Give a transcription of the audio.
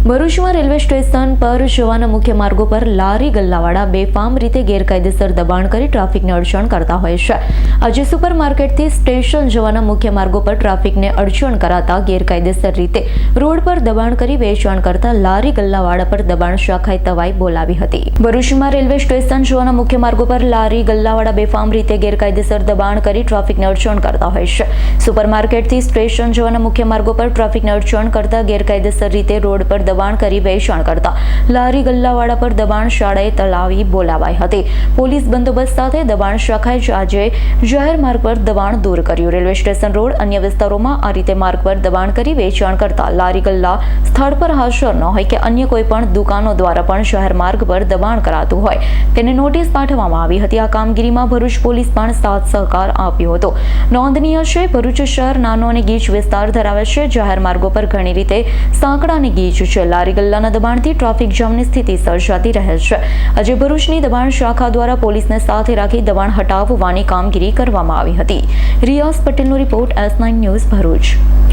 ભરૂચમાં railway station પર જવાના મુખ્ય માર્ગો પર લારી ગલ્લાવાળા બેફામ રીતે ગેરકાયદેસર દબાણ કરી ટ્રાફિકને અડચણ કરતા હોય છે. આજે સુપર માર્કેટથી સ્ટેશન જવાના મુખ્ય માર્ગો પર ટ્રાફિકને અડચણ કરાતા ગેરકાયદેસર રીતે રોડ પર દબાણ કરી વેચાણ કરતા લારી ગલ્લાવાળા પર દબાણ શાખાએ તવાઈ બોલાવી હતી. ભરૂચમાં રેલવે સ્ટેશન જવાના મુખ્ય માર્ગો પર લારી ગલ્લાવાળા બેફામ રીતે ગેરકાયદેસર દબાણ કરી ટ્રાફિકને અડચણ કરતા હોય છે. સુપર માર્કેટથી સ્ટેશન જવાના મુખ્ય માર્ગો પર ટ્રાફિકને અડચણ કરતા ગેરકાયદેસર રીતે રોડ પર દબાણ કરી વેચાણ કરતા લારી ગલ્લાવાડા પર દબાણ શાળાએ તલાવી બોલાવાઈ હતી. પોલીસ બંદોબસ્ત સાથે દબાણ શાખાએ આજે જાહેર માર્ગ પર દબાણ દૂર કર્યું. રેલવે સ્ટેશન રોડ અન્ય વિસ્તારોમાં આ રીતે માર્ગ પર દબાણ કરી વેચાણ કરતા લારી ગલ્લા સ્થળ પર હાજર ન હોય કે અન્ય કોઈ પણ દુકાનો દ્વારા પણ જાહેર માર્ગ પર દબાણ કરાતું હોય તેને નોટિસ પાઠવવામાં આવી હતી. આ કામગીરીમાં ભરૂચ પોલીસ પણ સાથ સહકાર આપ્યો હતો. નોંધનીય છે, ભરૂચ શહેર નાનો અને ગીચ વિસ્તાર ધરાવે છે. જાહેર માર્ગો પર ઘણી રીતે સાંકડા અને ગીચ છે. લારી ગલ્લાના દબાણથી ટ્રાફિક જામની સ્થિતિ સર્જાતી રહે છે. આજે ભરૂચની દબાણ શાખા દ્વારા પોલીસને સાથે રાખી દબાણ હટાવવાની કામગીરી કરવામાં આવી હતી. રિયાઝ પટેલનો report S nine news Bharuch.